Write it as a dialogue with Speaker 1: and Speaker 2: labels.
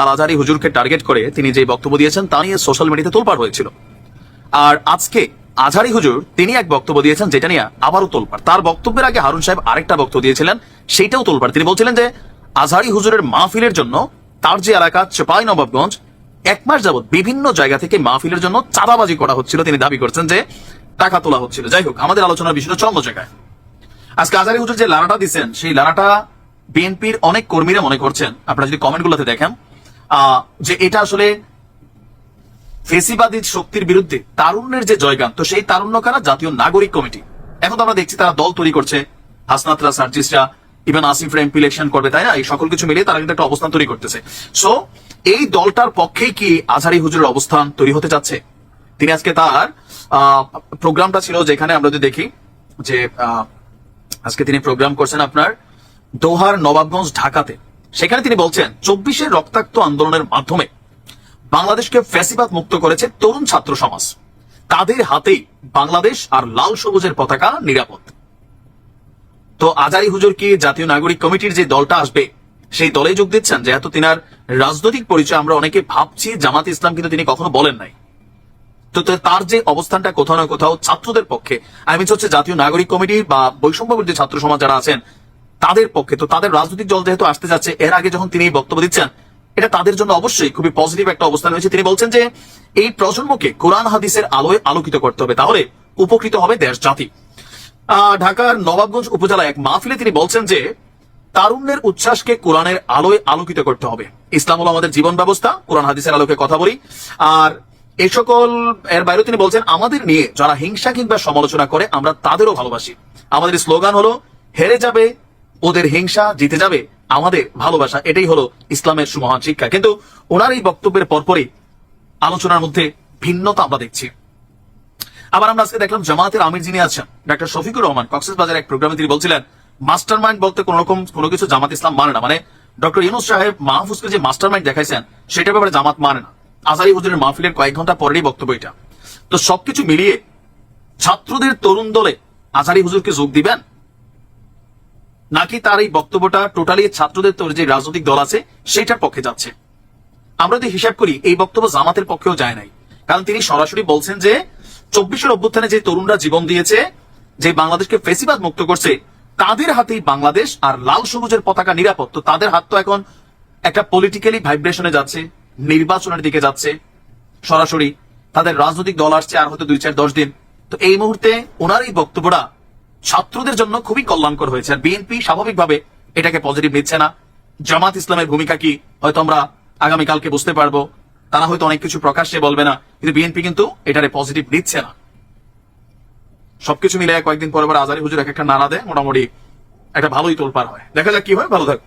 Speaker 1: আল হুজুরকে টার্গেট করে তিনি যে বক্তব্য দিয়েছেন তা নিয়ে সোশ্যাল মিডিয়াতে তোলপাড় হয়েছিল। আর আজকে আজহারি হুজুর তিনি এক বক্তব্য দিয়েছেন যেটা নিয়ে আবারও তোলপাড়। তার বক্তব্যের আগে হারুন সাহেব আরেকটা বক্তব্য দিয়েছিলেন সেইটাও তোলপাড়। তিনি বলছিলেন যে, আজহারি হুজুরের মাহফিলের জন্য তার যে এলাকা চপাই নবাবগঞ্জ, এক মাস যাবত বিভিন্ন জায়গা থেকে মাহফিলের জন্য চাঁদাবাজি করা হচ্ছিল। তিনি দাবি করছেন যে, টাকা তোলা হচ্ছিল। যাই হোক, আমাদের আলোচনার বিষয়টা চন্দ্র জায়গায়। আজকে আজারি হুজুর যে লারাটা দিচ্ছেন, সেই লারাটা বিএনপির অনেক কর্মীরা মনে করছেন। আপনারা যদি কমেন্ট গুলোতে দেখেন যে এটা আসলে ফেসিবাদী শক্তির বিরুদ্ধে তারুণ্যের যে জয়গান, তো সেই তারুণ্য কারা জাতীয় নাগরিক কমিটি। এখন তো আমরা দেখছি তারা দল তৈরি করছে হাসনাতরা সার্জিসরা ইভেন আসিফরা এমপি ইলেকশন করবে, তাই না? এই সকল কিছু মিলিয়ে তারা কিন্তু একটা অবস্থান তৈরি করতেছে। সো এই দলটার পক্ষেই কি আজহারি হুজুরের অবস্থান তৈরি হতে যাচ্ছে তিনি আজকে তার প্রোগ্রামটা ছিল যেখানে আমরা যদি দেখি যে আজকে তিনি প্রোগ্রাম করছেন আপনার দোহার নবাবগঞ্জ ঢাকাতে। সেখানে তিনি বলছেন চব্বিশের রক্তাক্ত আন্দোলনের মাধ্যমে বাংলাদেশকে ফ্যাসিবাদ মুক্ত করেছে তরুণ ছাত্র সমাজ। তাদের হাতেই বাংলাদেশ আর লাল সবুজের পতাকা নিরাপদ। তো আজারি হুজুর কি জাতীয় নাগরিক কমিটির যে দলটা আসবে, সেই দলে যোগ দিচ্ছেন? যেহেতু তিনার রাজনৈতিক পরিচয় আমরা অনেকে ভাবছি, জামাত ইসলাম কিন্তু তিনি কখনো বলেন নাই। তো তার যে অবস্থানটা কোথাও না কোথাও ছাত্রদের পক্ষে আই মিনস হচ্ছে জাতীয় নাগরিক কমিটি বা বৈষম্য ছাত্র সমাজ যারা আছেন তাদের পক্ষে। তো তাদের রাজনৈতিক দল যেহেতু আসতে যাচ্ছে, এর আগে যখন তিনি বক্তব্য দিচ্ছেন, এটা তাদের জন্য অবশ্যই খুবই পজিটিভ একটা অবস্থান হয়েছে তিনি বলছেন যে, এই প্রজন্মকে কোরআন হাদিসের আলোয় আলোকিত করতে হবে, তাহলে উপকৃত হবে দেশ জাতি। ঢাকার নবাবগঞ্জ উপজেলায় এক মাহফিলে তিনি বলছেন যে, তারুণ্যের উচ্ছ্বাসকে কোরআনের আলোয় আলোকিত করতে হবে। ইসলাম হলো আমাদের জীবন ব্যবস্থা, কোরআন হাদিসের আলোকে কথা বলি। আর এই সকল, এর বাইরেও তিনি বলছেন, আমাদের নিয়ে যারা হিংসা কিংবা সমালোচনা করে, আমরা তাদেরও ভালোবাসি। আমাদের স্লোগান হলো, হেরে যাবে ওদের হিংসা জিতে যাবে আমাদের ভালোবাসা, এটাই হলো ইসলামের সুমহান শিক্ষা। কিন্তু ওনার এই বক্তব্যের পরপরই আলোচনার মধ্যে ভিন্নতা আমরা দেখছি। আবার আমরা আজকে দেখলাম জামাতের আমির যিনি আছেন, ডাক্তার শফিকুর রহমান কক্সেস বাজার এক প্রোগ্রামে তিনি বলছিলেন মাস্টার মাইন্ড বলতে কোন রকম কোনো কিছু জামাত ইসলাম মানে না। মানে ডক্টর ইউনুস সাহেব মাহফুজকে যে মাস্টার মাইন্ড দেখাইছেন, সেটার ব্যাপারে জামাত মানে না। আজারি হুজুরের মাহফিলের কয়েক ঘণ্টা পরেরই বক্তব্য এটা। তো সবকিছু মিলিয়ে ছাত্রদের তরুণ দলে আজারি হুজুরকে যোগ দিবেন? নাকি তার এই বক্তব্যটা টোটালি ছাত্রদের তোর যে রাজনৈতিক দল আছে সেটার পক্ষে যাচ্ছে। আমরা যদি হিসাব করি, এই বক্তব্য জামাতের পক্ষেও যায় নাই। কারণ তিনি সরাসরি বলছেন যে, চব্বিশের অভ্যুত্থানে যে তরুণরা জীবন দিয়েছে, যে বাংলাদেশকে ফেসিবাদ মুক্ত করছে, তাদের হাতেই বাংলাদেশ আর লাল সবুজের পতাকা নিরাপদ। তো তাদের হাত তো এখন একটা পলিটিক্যালি ভাইব্রেশনে যাচ্ছে, নির্বাচনের দিকে যাচ্ছে। সরাসরি তাদের রাজনৈতিক দল আসছে আর হয়তো দুই চার দশ দিন। তো এই মুহূর্তে ওনার এই বক্তব্যটা ছাত্রদের জন্য খুবই কল্যাণকর হয়েছে। আর বিএনপি স্বাভাবিকভাবে এটাকে পজিটিভ নিচ্ছে না। জামাত ইসলামের ভূমিকা কি, হয়তো আমরা আগামীকালকে বুঝতে পারব। তারা হয়তো অনেক কিছু প্রকাশ্যে বলবে না, কিন্তু বিএনপি কিন্তু এটারে পজিটিভ নিচ্ছে না। সবকিছু মিলে কয়েকদিন পরে আজারি হুজুর এক একটা নাড়া দেয়, মোটামুটি একটা ভালোই তোলপার হয়। দেখা যাক কি হয়, ভালো থাক